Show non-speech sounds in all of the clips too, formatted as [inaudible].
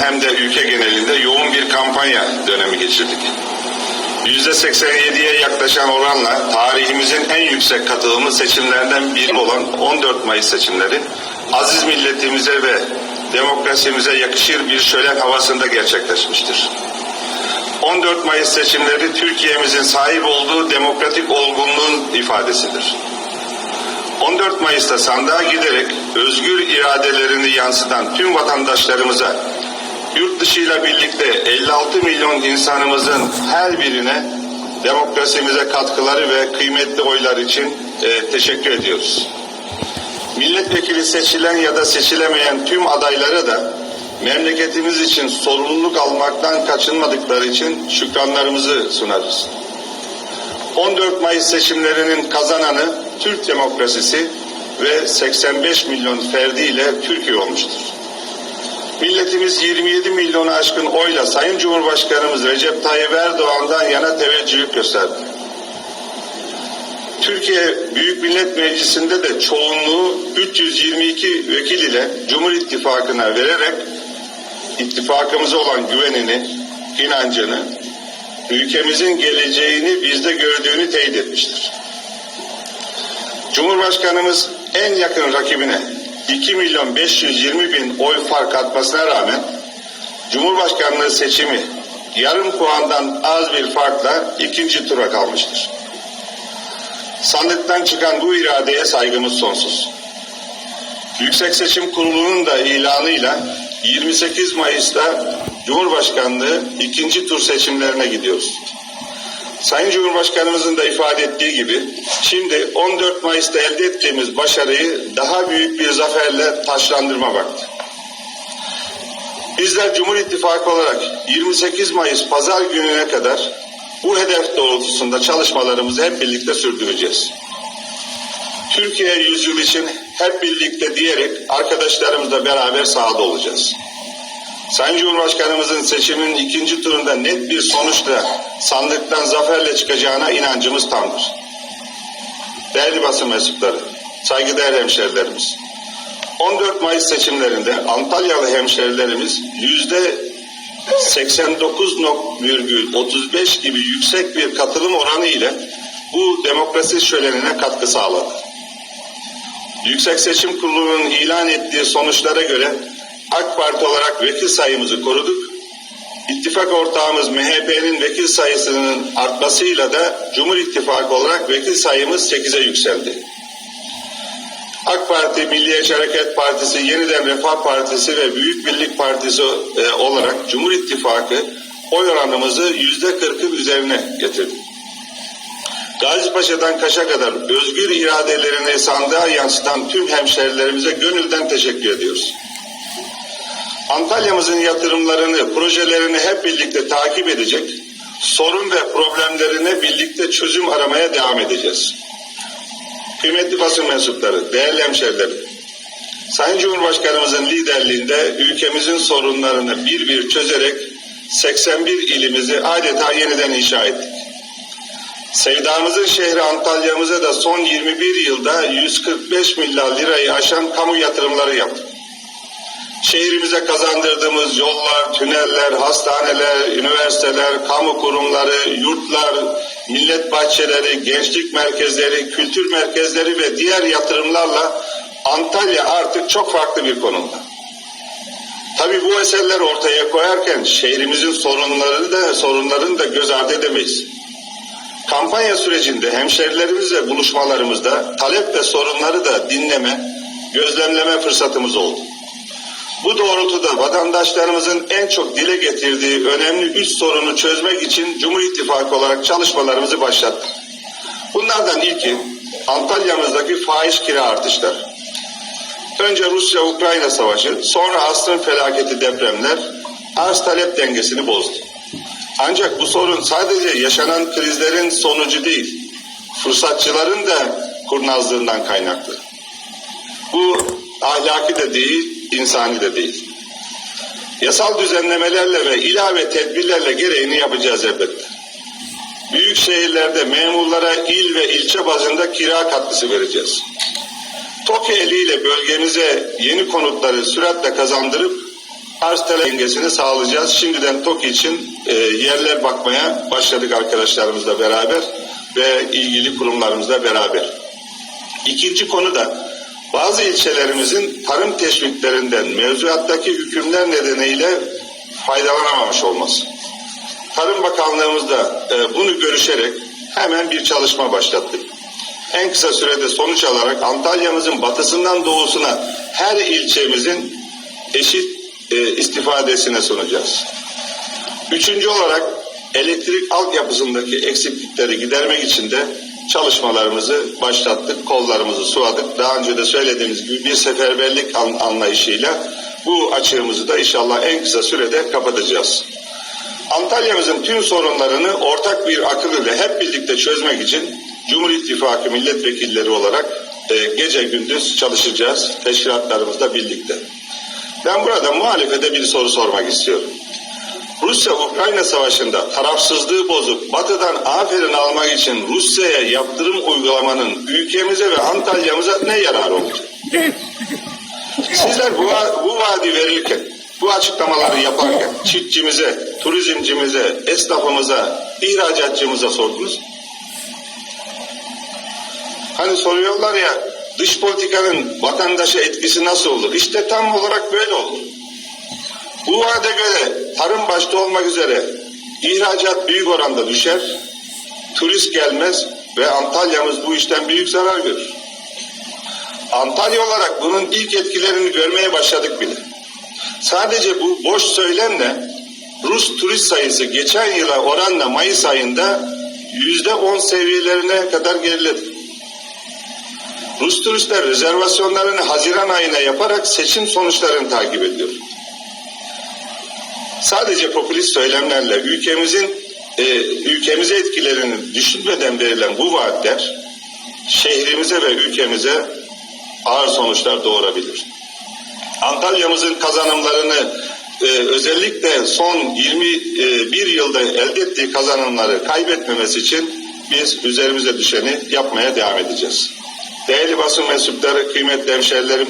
hem de ülke genelinde yoğun bir kampanya dönemi geçirdik. %87'ye yaklaşan oranla tarihimizin en yüksek katılımı seçimlerden biri olan 14 Mayıs seçimleri aziz milletimize ve demokrasimize yakışır bir şölen havasında gerçekleşmiştir. 14 Mayıs seçimleri Türkiye'mizin sahip olduğu demokratik olgunluğun ifadesidir. 14 Mayıs'ta sandığa giderek özgür iradelerini yansıtan tüm vatandaşlarımıza yurt dışıyla birlikte 56 milyon insanımızın her birine demokrasimize katkıları ve kıymetli oylar için e, teşekkür ediyoruz. Milletvekili seçilen ya da seçilemeyen tüm adaylara da memleketimiz için sorumluluk almaktan kaçınmadıkları için şükranlarımızı sunarız. 14 Mayıs seçimlerinin kazananı Türk demokrasisi ve 85 milyon ferdiyle Türkiye olmuştur. Milletimiz 27 milyonu aşkın oyla Sayın Cumhurbaşkanımız Recep Tayyip Erdoğan'dan yana teveccüh gösterdi. Türkiye Büyük Millet Meclisi'nde de çoğunluğu 322 vekil ile Cumhur İttifakı'na vererek ittifakımıza olan güvenini, inancını, ülkemizin geleceğini bizde gördüğünü teyit etmiştir. Cumhurbaşkanımız en yakın rakibine 2 milyon 520 bin oy fark atmasına rağmen Cumhurbaşkanlığı seçimi yarım puandan az bir farkla ikinci tura kalmıştır. Sandıktan çıkan bu iradeye saygımız sonsuz. Yüksek Seçim Kurulu'nun da ilanıyla 28 Mayıs'ta Cumhurbaşkanlığı ikinci tur seçimlerine gidiyoruz. Sayın Cumhurbaşkanımızın da ifade ettiği gibi şimdi 14 Mayıs'ta elde ettiğimiz başarıyı daha büyük bir zaferle taşlandırma vakti. Bizler Cumhur İttifakı olarak 28 Mayıs pazar gününe kadar bu hedef doğrultusunda çalışmalarımızı hep birlikte sürdüreceğiz. Türkiye yüzyıl için hep birlikte diyerek arkadaşlarımızla beraber sahada olacağız. Sayın Cumhurbaşkanımızın seçimin ikinci turunda net bir sonuçla sandıktan zaferle çıkacağına inancımız tamdır. Değerli basın mensupları, saygıdeğer hemşerilerimiz. 14 Mayıs seçimlerinde Antalyalı hemşerilerimiz yüzde 89.35 gibi yüksek bir katılım oranı ile bu demokrasi şölenine katkı sağladı. Yüksek Seçim Kurulu'nun ilan ettiği sonuçlara göre AK Parti olarak vekil sayımızı koruduk. İttifak ortağımız MHP'nin vekil sayısının artmasıyla da Cumhur İttifakı olarak vekil sayımız 8'e yükseldi. AK Parti, Milliyetçi Hareket Partisi, Yeniden Refah Partisi ve Büyük Birlik Partisi e, olarak Cumhur İttifakı oy oranımızı yüzde kırkın üzerine getirdi. Gazi Paşa'dan Kaş'a kadar özgür iradelerini sandığa yansıtan tüm hemşerilerimize gönülden teşekkür ediyoruz. Antalya'mızın yatırımlarını, projelerini hep birlikte takip edecek, sorun ve problemlerine birlikte çözüm aramaya devam edeceğiz. Kıymetli basın mensupları, değerli hemşerilerim, Sayın Cumhurbaşkanımızın liderliğinde ülkemizin sorunlarını bir bir çözerek 81 ilimizi adeta yeniden inşa ettik. Sevdamızın şehri Antalya'mıza da son 21 yılda 145 milyar lirayı aşan kamu yatırımları yaptık. Şehrimize kazandırdığımız yollar, tüneller, hastaneler, üniversiteler, kamu kurumları, yurtlar, millet bahçeleri, gençlik merkezleri, kültür merkezleri ve diğer yatırımlarla Antalya artık çok farklı bir konumda. Tabii bu eserler ortaya koyarken şehrimizin sorunlarını da sorunlarını da göz ardı edemeyiz. Kampanya sürecinde hemşerilerimizle buluşmalarımızda talep ve sorunları da dinleme, gözlemleme fırsatımız oldu. Bu doğrultuda vatandaşlarımızın en çok dile getirdiği önemli üç sorunu çözmek için Cumhur İttifakı olarak çalışmalarımızı başlattık. Bunlardan ilki Antalya'mızdaki faiz kira artışları. Önce Rusya-Ukrayna savaşı, sonra asrın felaketi depremler arz talep dengesini bozdu. Ancak bu sorun sadece yaşanan krizlerin sonucu değil, fırsatçıların da kurnazlığından kaynaklı. Bu ahlaki de değil, insani de değil. Yasal düzenlemelerle ve ilave tedbirlerle gereğini yapacağız elbette. Büyük şehirlerde memurlara il ve ilçe bazında kira katkısı vereceğiz. TOKİ eliyle bölgemize yeni konutları süratle kazandırıp arz dengesini sağlayacağız. Şimdiden TOKİ için e, yerler bakmaya başladık arkadaşlarımızla beraber ve ilgili kurumlarımızla beraber. İkinci konu da bazı ilçelerimizin tarım teşviklerinden mevzuattaki hükümler nedeniyle faydalanamamış olması. Tarım Bakanlığımızda e, bunu görüşerek hemen bir çalışma başlattık. En kısa sürede sonuç alarak Antalya'mızın batısından doğusuna her ilçemizin eşit e, istifadesine sunacağız. Üçüncü olarak elektrik altyapısındaki eksiklikleri gidermek için de çalışmalarımızı başlattık, kollarımızı suladık. Daha önce de söylediğimiz gibi bir seferberlik an- anlayışıyla bu açığımızı da inşallah en kısa sürede kapatacağız. Antalya'mızın tüm sorunlarını ortak bir akıl ile hep birlikte çözmek için Cumhur İttifakı milletvekilleri olarak e, gece gündüz çalışacağız teşkilatlarımızla birlikte. Ben burada muhalefete bir soru sormak istiyorum. Rusya-Ukrayna savaşında tarafsızlığı bozup batıdan aferin almak için Rusya'ya yaptırım uygulamanın ülkemize ve Antalya'mıza ne yararı olacak? Sizler bu, bu vaadi verirken, bu açıklamaları yaparken çiftçimize, turizmcimize, esnafımıza, ihracatçımıza sordunuz? Hani soruyorlar ya dış politikanın vatandaşa etkisi nasıl olur? İşte tam olarak böyle olur. Bu vaade göre tarım başta olmak üzere ihracat büyük oranda düşer, turist gelmez ve Antalya'mız bu işten büyük zarar görür. Antalya olarak bunun ilk etkilerini görmeye başladık bile. Sadece bu boş söylemle Rus turist sayısı geçen yıla oranla Mayıs ayında yüzde on seviyelerine kadar geriledi. Rus turistler rezervasyonlarını Haziran ayına yaparak seçim sonuçlarını takip ediyor. Sadece popülist söylemlerle ülkemizin e, ülkemize etkilerini düşünmeden verilen bu vaatler şehrimize ve ülkemize ağır sonuçlar doğurabilir. Antalya'mızın kazanımlarını e, özellikle son 21 yılda elde ettiği kazanımları kaybetmemesi için biz üzerimize düşeni yapmaya devam edeceğiz. Değerli basın mensupları, kıymetli hemşerilerim,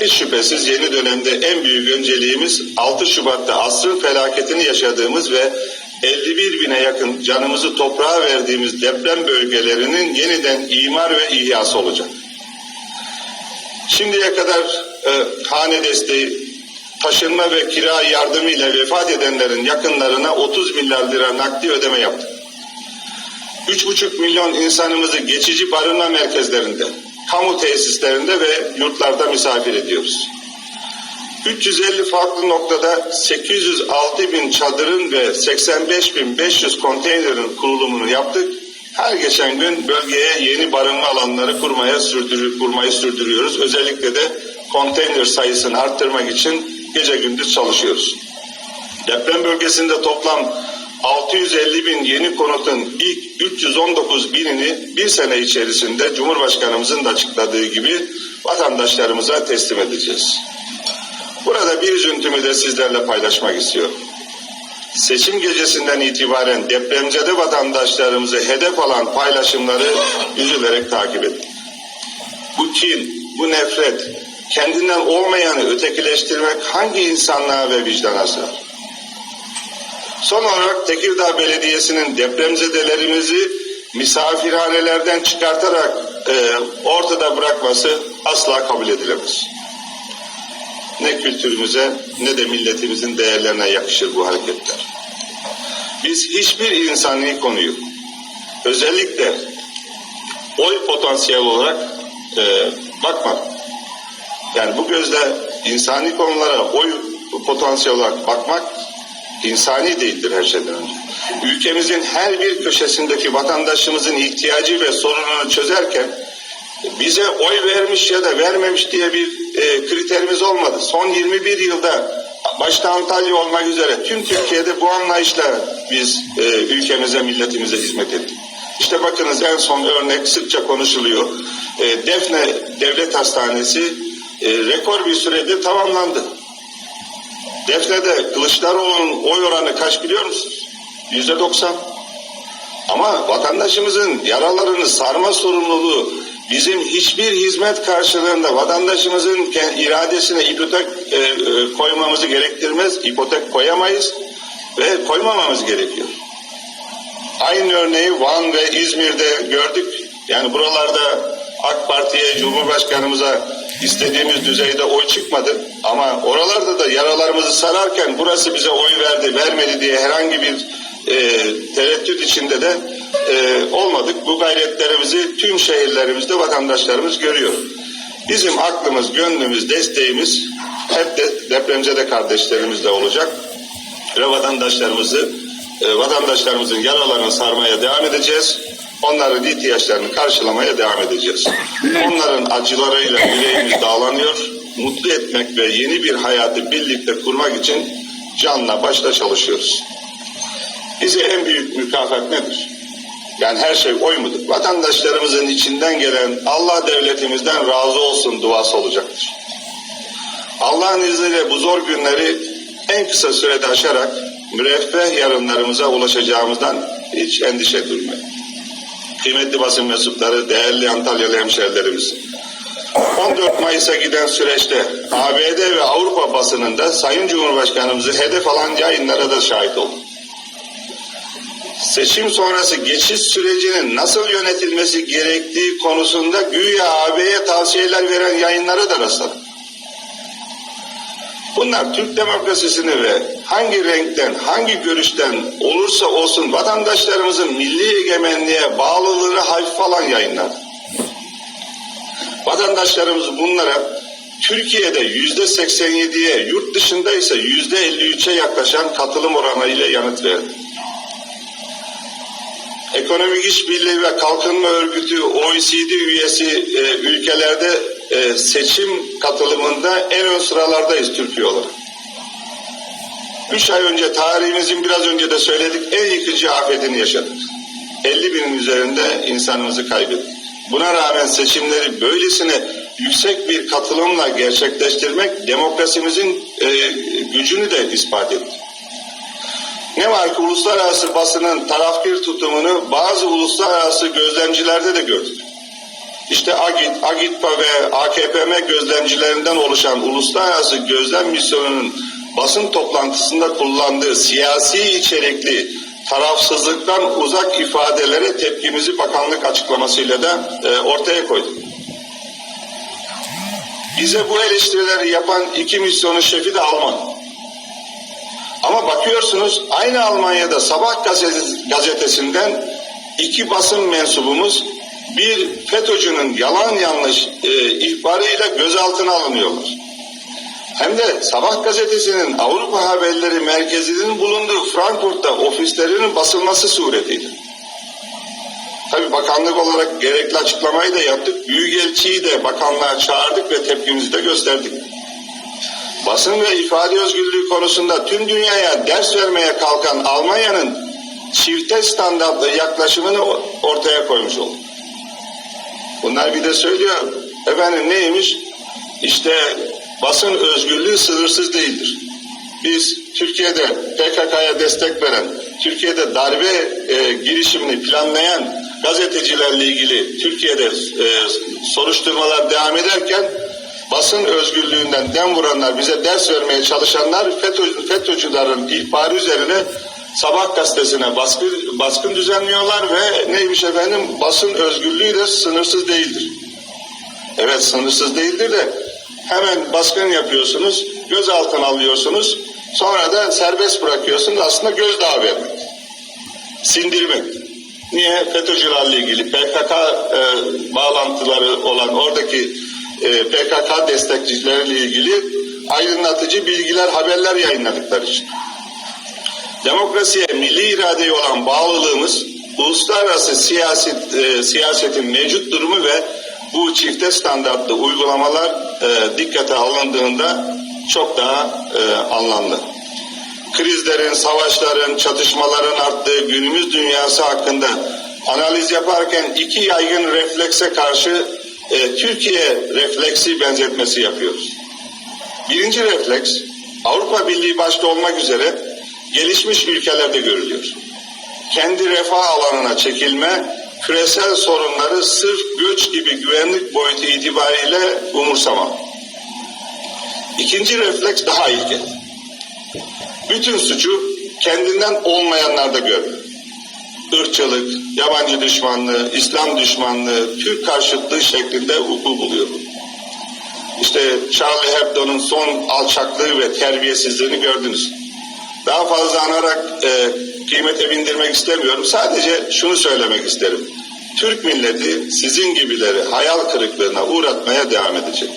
hiç şüphesiz yeni dönemde en büyük önceliğimiz 6 Şubat'ta asrın felaketini yaşadığımız ve 51 bine yakın canımızı toprağa verdiğimiz deprem bölgelerinin yeniden imar ve ihyası olacak. Şimdiye kadar e, hane desteği, taşınma ve kira yardımı ile vefat edenlerin yakınlarına 30 milyar lira nakdi ödeme yaptık. 3,5 milyon insanımızı geçici barınma merkezlerinde, kamu tesislerinde ve yurtlarda misafir ediyoruz. 350 farklı noktada 806 bin çadırın ve 85 bin 500 konteynerin kurulumunu yaptık. Her geçen gün bölgeye yeni barınma alanları kurmaya sürdürü, kurmayı sürdürüyoruz. Özellikle de konteyner sayısını arttırmak için gece gündüz çalışıyoruz. Deprem bölgesinde toplam 650 bin yeni konutun ilk 319 binini bir sene içerisinde Cumhurbaşkanımızın da açıkladığı gibi vatandaşlarımıza teslim edeceğiz. Burada bir üzüntümü de sizlerle paylaşmak istiyorum. Seçim gecesinden itibaren depremzede vatandaşlarımızı hedef alan paylaşımları üzülerek takip ettik. Bu kin, bu nefret, kendinden olmayanı ötekileştirmek hangi insanlığa ve vicdana sığar? Son olarak Tekirdağ Belediyesi'nin depremzedelerimizi misafirhanelerden çıkartarak e, ortada bırakması asla kabul edilemez. Ne kültürümüze ne de milletimizin değerlerine yakışır bu hareketler. Biz hiçbir insani konuyu özellikle oy potansiyel olarak e, bakmadık. Yani bu gözle insani konulara oy potansiyel olarak bakmak insani değildir her şeyden önce. Ülkemizin her bir köşesindeki vatandaşımızın ihtiyacı ve sorununu çözerken bize oy vermiş ya da vermemiş diye bir e, kriterimiz olmadı. Son 21 yılda başta Antalya olmak üzere tüm Türkiye'de bu anlayışla biz e, ülkemize, milletimize hizmet ettik. İşte bakınız en son örnek sıkça konuşuluyor. E, Defne Devlet Hastanesi e, rekor bir sürede tamamlandı. Defne'de Kılıçdaroğlu'nun oy oranı kaç biliyor musunuz? Yüzde doksan. Ama vatandaşımızın yaralarını sarma sorumluluğu bizim hiçbir hizmet karşılığında vatandaşımızın iradesine ipotek e, e, koymamızı gerektirmez, ipotek koyamayız ve koymamamız gerekiyor. Aynı örneği Van ve İzmir'de gördük. Yani buralarda AK Parti'ye, Cumhurbaşkanımıza istediğimiz düzeyde oy çıkmadı. Ama oralarda da yaralarımızı sararken burası bize oy verdi, vermedi diye herhangi bir e, tereddüt içinde de e, olmadık. Bu gayretlerimizi tüm şehirlerimizde vatandaşlarımız görüyor. Bizim aklımız, gönlümüz, desteğimiz hep de depremzede kardeşlerimizle olacak ve vatandaşlarımızı e, vatandaşlarımızın yaralarını sarmaya devam edeceğiz. Onların ihtiyaçlarını karşılamaya devam edeceğiz. Onların acılarıyla yüreğimiz dağlanıyor. Mutlu etmek ve yeni bir hayatı birlikte kurmak için canla başla çalışıyoruz. Bize en büyük mükafat nedir? Yani her şey oy mudur? Vatandaşlarımızın içinden gelen Allah devletimizden razı olsun duası olacaktır. Allah'ın izniyle bu zor günleri en kısa sürede aşarak müreffeh yarınlarımıza ulaşacağımızdan hiç endişe duymayın. Kıymetli basın mensupları, değerli Antalyalı hemşehrilerimiz. 14 Mayıs'a giden süreçte ABD ve Avrupa basınında Sayın Cumhurbaşkanımızı hedef alan yayınlara da şahit oldum. Seçim sonrası geçiş sürecinin nasıl yönetilmesi gerektiği konusunda güya AB'ye tavsiyeler veren yayınlara da rastladım. Bunlar Türk demokrasisini ve hangi renkten, hangi görüşten olursa olsun vatandaşlarımızın milli egemenliğe bağlılığını hafif alan yayınlar. Vatandaşlarımız bunlara Türkiye'de yüzde 87'ye, yurt dışında ise yüzde 53'e yaklaşan katılım oranıyla yanıt verdi. Ekonomik İşbirliği ve Kalkınma Örgütü OECD üyesi e, ülkelerde e, seçim katılımında en ön sıralardayız Türkiye olarak. Üç ay önce tarihimizin biraz önce de söyledik en yıkıcı afetini yaşadık. 50 binin üzerinde insanımızı kaybettik. Buna rağmen seçimleri böylesine yüksek bir katılımla gerçekleştirmek demokrasimizin e, gücünü de ispat etti. Ne var ki uluslararası basının tarafkir tutumunu bazı uluslararası gözlemcilerde de gördük. İşte AGİT, AGİTPA ve AKPM gözlemcilerinden oluşan uluslararası gözlem misyonunun basın toplantısında kullandığı siyasi içerikli tarafsızlıktan uzak ifadelere tepkimizi bakanlık açıklamasıyla da e, ortaya koyduk. Bize bu eleştirileri yapan iki misyonun şefi de Alman. Ama bakıyorsunuz aynı Almanya'da Sabah gazetesi, gazetesinden iki basın mensubumuz bir FETÖ'cünün yalan yanlış e, ihbarıyla gözaltına alınıyorlar. Hem de Sabah gazetesinin Avrupa Haberleri Merkezi'nin bulunduğu Frankfurt'ta ofislerinin basılması suretiyle. Tabi bakanlık olarak gerekli açıklamayı da yaptık. Büyükelçiyi de bakanlığa çağırdık ve tepkimizi de gösterdik. Basın ve ifade özgürlüğü konusunda tüm dünyaya ders vermeye kalkan Almanya'nın çifte standartlı yaklaşımını ortaya koymuş olduk. Bunlar bir de söylüyor. Efendim neymiş? İşte basın özgürlüğü sınırsız değildir. Biz Türkiye'de PKK'ya destek veren, Türkiye'de darbe e, girişimini planlayan gazetecilerle ilgili Türkiye'de e, soruşturmalar devam ederken basın özgürlüğünden dem vuranlar, bize ders vermeye çalışanlar FETÖ, FETÖ'cülerin ihbarı üzerine Sabah gazetesine baskı, baskın düzenliyorlar ve neymiş efendim basın özgürlüğü de sınırsız değildir. Evet sınırsız değildir de hemen baskın yapıyorsunuz, gözaltına alıyorsunuz, sonra da serbest bırakıyorsunuz aslında gözdağı vermek, sindirmek. Niye? FETÖ'cülerle ilgili PKK e, bağlantıları olan oradaki e, PKK destekçileriyle ilgili aydınlatıcı bilgiler, haberler yayınladıkları için. Demokrasiye, milli iradeye olan bağlılığımız, uluslararası siyaset, e, siyasetin mevcut durumu ve bu çifte standartlı uygulamalar e, dikkate alındığında çok daha e, anlamlı. Krizlerin, savaşların, çatışmaların arttığı günümüz dünyası hakkında analiz yaparken iki yaygın reflekse karşı e, Türkiye refleksi benzetmesi yapıyoruz. Birinci refleks Avrupa Birliği başta olmak üzere gelişmiş ülkelerde görülüyor. Kendi refah alanına çekilme, küresel sorunları sırf göç gibi güvenlik boyutu itibariyle umursamam. İkinci refleks daha ilkel. Bütün suçu kendinden olmayanlarda görür. Irkçılık, yabancı düşmanlığı, İslam düşmanlığı, Türk karşıtlığı şeklinde vuku buluyor. İşte Charlie Hebdo'nun son alçaklığı ve terbiyesizliğini gördünüz. Daha fazla anarak e, kıymete bindirmek istemiyorum. Sadece şunu söylemek isterim. Türk milleti sizin gibileri hayal kırıklığına uğratmaya devam edecek.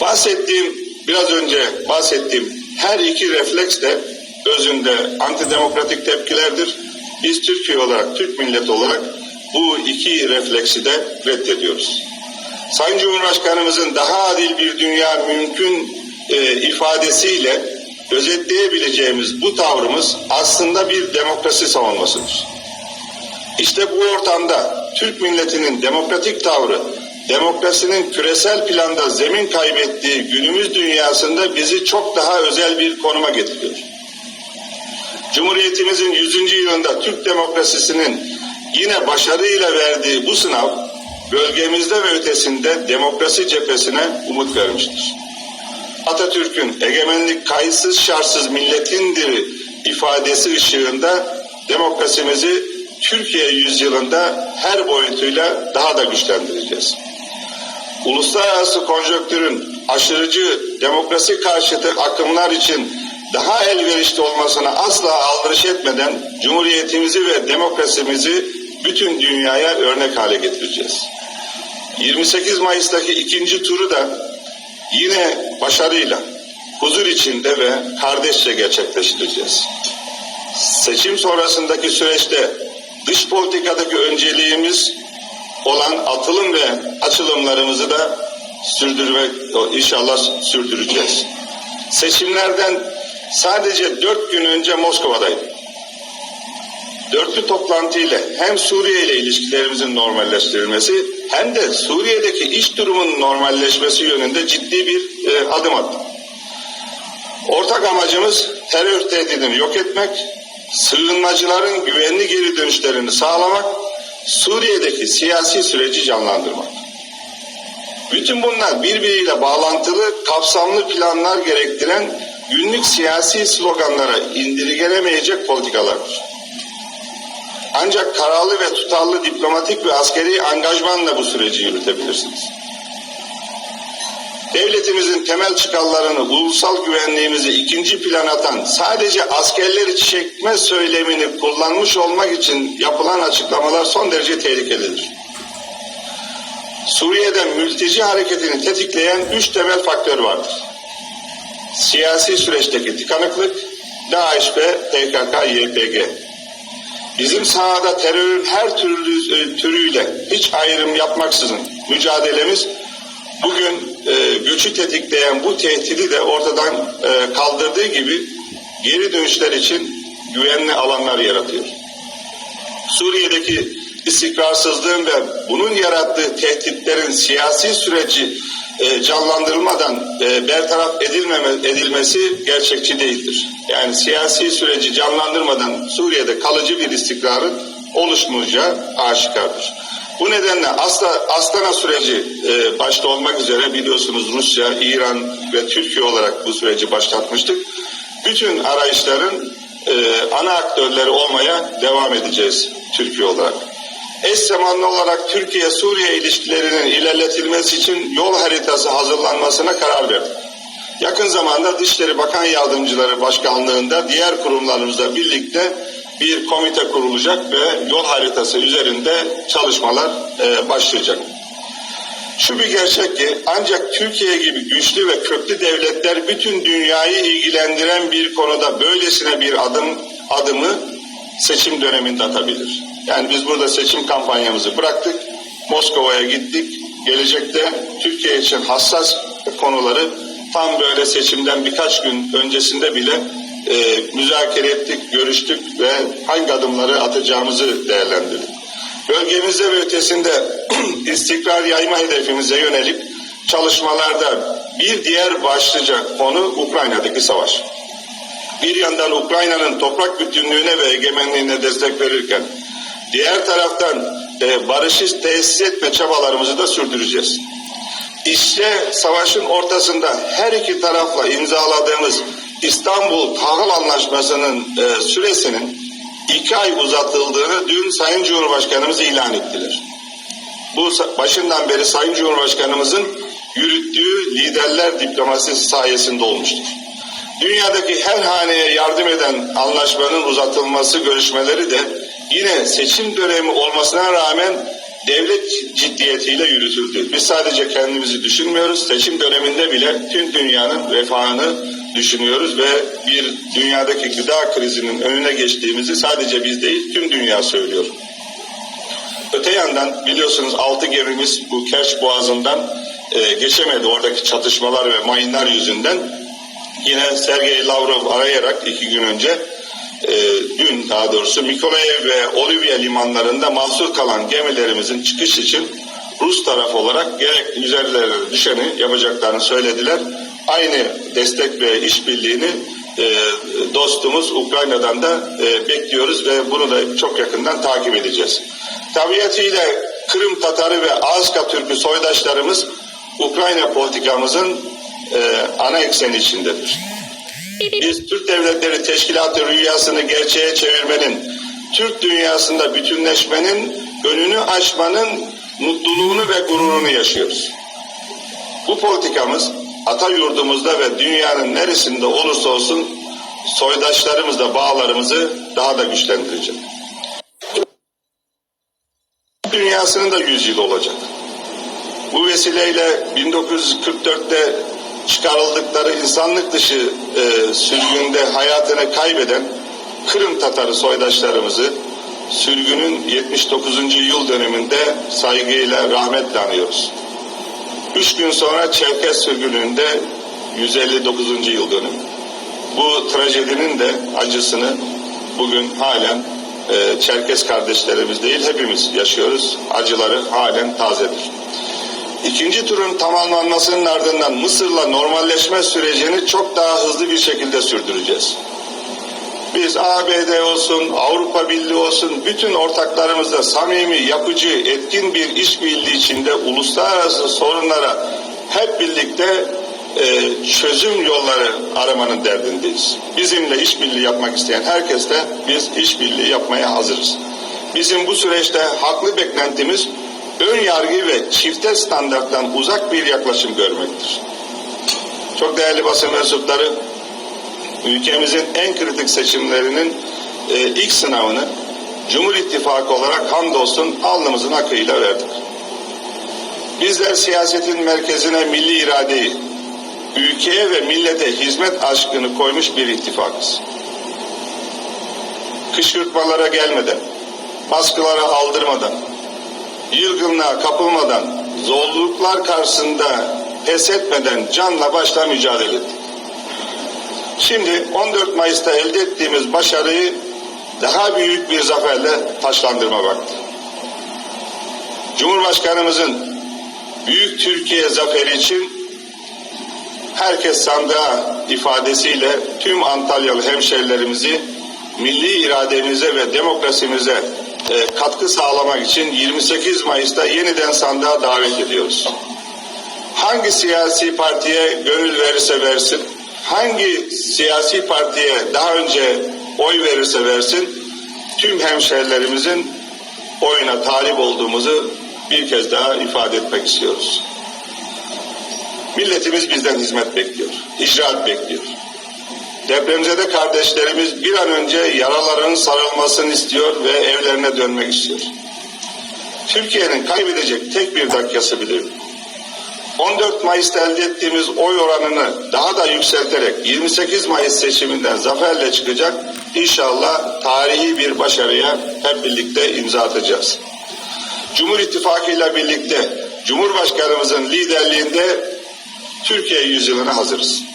Bahsettiğim, biraz önce bahsettiğim her iki refleks de özünde antidemokratik tepkilerdir. Biz Türkiye olarak, Türk milleti olarak bu iki refleksi de reddediyoruz. Sayın Cumhurbaşkanımızın daha adil bir dünya mümkün e, ifadesiyle özetleyebileceğimiz bu tavrımız aslında bir demokrasi savunmasıdır. İşte bu ortamda Türk milletinin demokratik tavrı, demokrasinin küresel planda zemin kaybettiği günümüz dünyasında bizi çok daha özel bir konuma getiriyor. Cumhuriyetimizin 100. yılında Türk demokrasisinin yine başarıyla verdiği bu sınav, bölgemizde ve ötesinde demokrasi cephesine umut vermiştir. Atatürk'ün egemenlik kayıtsız şartsız milletindir ifadesi ışığında demokrasimizi Türkiye yüzyılında her boyutuyla daha da güçlendireceğiz. Uluslararası konjonktürün aşırıcı demokrasi karşıtı akımlar için daha elverişli olmasına asla aldırış etmeden Cumhuriyetimizi ve demokrasimizi bütün dünyaya örnek hale getireceğiz. 28 Mayıs'taki ikinci turu da yine başarıyla, huzur içinde ve kardeşçe gerçekleştireceğiz. Seçim sonrasındaki süreçte dış politikadaki önceliğimiz olan atılım ve açılımlarımızı da sürdürmek inşallah sürdüreceğiz. Seçimlerden sadece dört gün önce Moskova'daydım. Dörtlü toplantı ile hem Suriye ile ilişkilerimizin normalleştirilmesi hem de Suriye'deki iş durumunun normalleşmesi yönünde ciddi bir e, adım attım. Ortak amacımız terör tehdidini yok etmek, sığınmacıların güvenli geri dönüşlerini sağlamak, Suriye'deki siyasi süreci canlandırmak. Bütün bunlar birbiriyle bağlantılı, kapsamlı planlar gerektiren günlük siyasi sloganlara indirgenemeyecek politikalardır. Ancak kararlı ve tutarlı diplomatik ve askeri angajmanla bu süreci yürütebilirsiniz. Devletimizin temel çıkarlarını, ulusal güvenliğimizi ikinci plan atan, sadece askerleri çekme söylemini kullanmış olmak için yapılan açıklamalar son derece tehlikelidir. Suriye'de mülteci hareketini tetikleyen üç temel faktör vardır. Siyasi süreçteki tıkanıklık, DAEŞ ve PKK-YPG. Bizim sahada terörün her türlü e, türüyle hiç ayrım yapmaksızın mücadelemiz bugün e, göçü tetikleyen bu tehdidi de ortadan e, kaldırdığı gibi geri dönüşler için güvenli alanlar yaratıyor. Suriye'deki istikrarsızlığın ve bunun yarattığı tehditlerin siyasi süreci e, canlandırılmadan e, bertaraf edilmeme, edilmesi gerçekçi değildir. Yani siyasi süreci canlandırmadan Suriye'de kalıcı bir istikrarın oluşmayacağı aşikardır. Bu nedenle Asla, Astana süreci e, başta olmak üzere biliyorsunuz Rusya, İran ve Türkiye olarak bu süreci başlatmıştık. Bütün arayışların e, ana aktörleri olmaya devam edeceğiz Türkiye olarak. Eş zamanlı olarak Türkiye-Suriye ilişkilerinin ilerletilmesi için yol haritası hazırlanmasına karar verdik. Yakın zamanda Dışişleri Bakan Yardımcıları Başkanlığında diğer kurumlarımızla birlikte bir komite kurulacak ve yol haritası üzerinde çalışmalar e, başlayacak. Şu bir gerçek ki ancak Türkiye gibi güçlü ve köklü devletler bütün dünyayı ilgilendiren bir konuda böylesine bir adım adımı seçim döneminde atabilir. Yani biz burada seçim kampanyamızı bıraktık, Moskova'ya gittik. Gelecekte Türkiye için hassas konuları tam böyle seçimden birkaç gün öncesinde bile e, müzakere ettik, görüştük ve hangi adımları atacağımızı değerlendirdik. Bölgemizde ve ötesinde [clears throat] istikrar yayma hedefimize yönelik çalışmalarda bir diğer başlıca konu Ukrayna'daki savaş. Bir yandan Ukrayna'nın toprak bütünlüğüne ve egemenliğine destek verirken Diğer taraftan e, barışı tesis etme çabalarımızı da sürdüreceğiz. İşte savaşın ortasında her iki tarafla imzaladığımız İstanbul Tahıl Anlaşması'nın e, süresinin iki ay uzatıldığını dün Sayın Cumhurbaşkanımız ilan ettiler. Bu başından beri Sayın Cumhurbaşkanımızın yürüttüğü liderler diplomasisi sayesinde olmuştur. Dünyadaki her haneye yardım eden anlaşmanın uzatılması görüşmeleri de yine seçim dönemi olmasına rağmen devlet ciddiyetiyle yürütüldü. Biz sadece kendimizi düşünmüyoruz. Seçim döneminde bile tüm dünyanın refahını düşünüyoruz ve bir dünyadaki gıda krizinin önüne geçtiğimizi sadece biz değil tüm dünya söylüyor. Öte yandan biliyorsunuz altı gemimiz bu Kerç Boğazı'ndan e, geçemedi oradaki çatışmalar ve mayınlar yüzünden. Yine Sergey Lavrov arayarak iki gün önce e, dün daha doğrusu Mikolaev ve Olivia limanlarında mahsur kalan gemilerimizin çıkış için Rus taraf olarak gerek üzerlerine düşeni yapacaklarını söylediler. Aynı destek ve işbirliğini e, dostumuz Ukrayna'dan da e, bekliyoruz ve bunu da çok yakından takip edeceğiz. Tabiatıyla Kırım Tatarı ve Azka Türk'ü soydaşlarımız Ukrayna politikamızın e, ana ekseni içindedir. Biz Türk Devletleri Teşkilatı rüyasını gerçeğe çevirmenin, Türk dünyasında bütünleşmenin, önünü açmanın mutluluğunu ve gururunu yaşıyoruz. Bu politikamız ata yurdumuzda ve dünyanın neresinde olursa olsun soydaşlarımızla bağlarımızı daha da güçlendirecek. Dünyasının da 100 yıl olacak. Bu vesileyle 1944'te çıkarıldıkları insanlık dışı e, sürgünde hayatını kaybeden Kırım Tatarı soydaşlarımızı sürgünün 79. yıl dönümünde saygıyla rahmetle anıyoruz. Üç gün sonra Çerkes sürgününde 159. yıl dönümü. Bu trajedinin de acısını bugün halen e, Çerkes kardeşlerimiz değil hepimiz yaşıyoruz. Acıları halen tazedir. İkinci turun tamamlanmasının ardından Mısır'la normalleşme sürecini çok daha hızlı bir şekilde sürdüreceğiz. Biz ABD olsun, Avrupa Birliği olsun bütün ortaklarımızla samimi, yapıcı, etkin bir işbirliği içinde uluslararası sorunlara hep birlikte e, çözüm yolları aramanın derdindeyiz. Bizimle işbirliği yapmak isteyen herkesle biz işbirliği yapmaya hazırız. Bizim bu süreçte haklı beklentimiz ön yargı ve çifte standarttan uzak bir yaklaşım görmektir. Çok değerli basın mensupları, ülkemizin en kritik seçimlerinin e, ilk sınavını Cumhur İttifakı olarak hamdolsun alnımızın akıyla verdik. Bizler siyasetin merkezine milli iradeyi, ülkeye ve millete hizmet aşkını koymuş bir ittifakız. Kışkırtmalara gelmeden, baskılara aldırmadan, yılgınlığa kapılmadan, zorluklar karşısında pes etmeden canla başla mücadele ettik. Şimdi 14 Mayıs'ta elde ettiğimiz başarıyı daha büyük bir zaferle taşlandırma vakti. Cumhurbaşkanımızın Büyük Türkiye zaferi için herkes sandığa ifadesiyle tüm Antalyalı hemşerilerimizi milli irademize ve demokrasimize katkı sağlamak için 28 Mayıs'ta yeniden sandığa davet ediyoruz. Hangi siyasi partiye gönül verirse versin, hangi siyasi partiye daha önce oy verirse versin, tüm hemşerilerimizin oyuna talip olduğumuzu bir kez daha ifade etmek istiyoruz. Milletimiz bizden hizmet bekliyor, icraat bekliyor. Depremzede kardeşlerimiz bir an önce yaraların sarılmasını istiyor ve evlerine dönmek istiyor. Türkiye'nin kaybedecek tek bir dakikası bile yok. 14 Mayıs'ta elde ettiğimiz oy oranını daha da yükselterek 28 Mayıs seçiminden zaferle çıkacak inşallah tarihi bir başarıya hep birlikte imza atacağız. Cumhur İttifakı ile birlikte Cumhurbaşkanımızın liderliğinde Türkiye yüzyılına hazırız.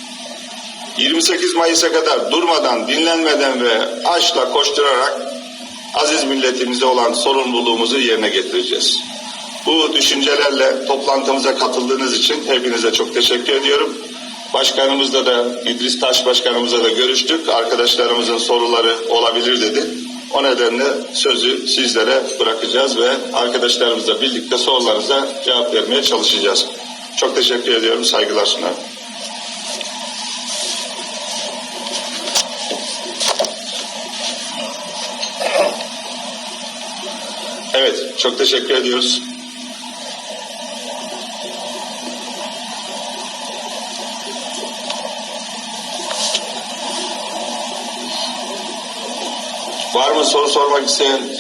28 Mayıs'a kadar durmadan, dinlenmeden ve aşkla koşturarak aziz milletimize olan sorumluluğumuzu yerine getireceğiz. Bu düşüncelerle toplantımıza katıldığınız için hepinize çok teşekkür ediyorum. Başkanımızla da İdris Taş Başkanımızla da görüştük. Arkadaşlarımızın soruları olabilir dedi. O nedenle sözü sizlere bırakacağız ve arkadaşlarımızla birlikte sorularınıza cevap vermeye çalışacağız. Çok teşekkür ediyorum, saygılar sunarım. Evet, çok teşekkür ediyoruz. Var mı soru sormak isteyen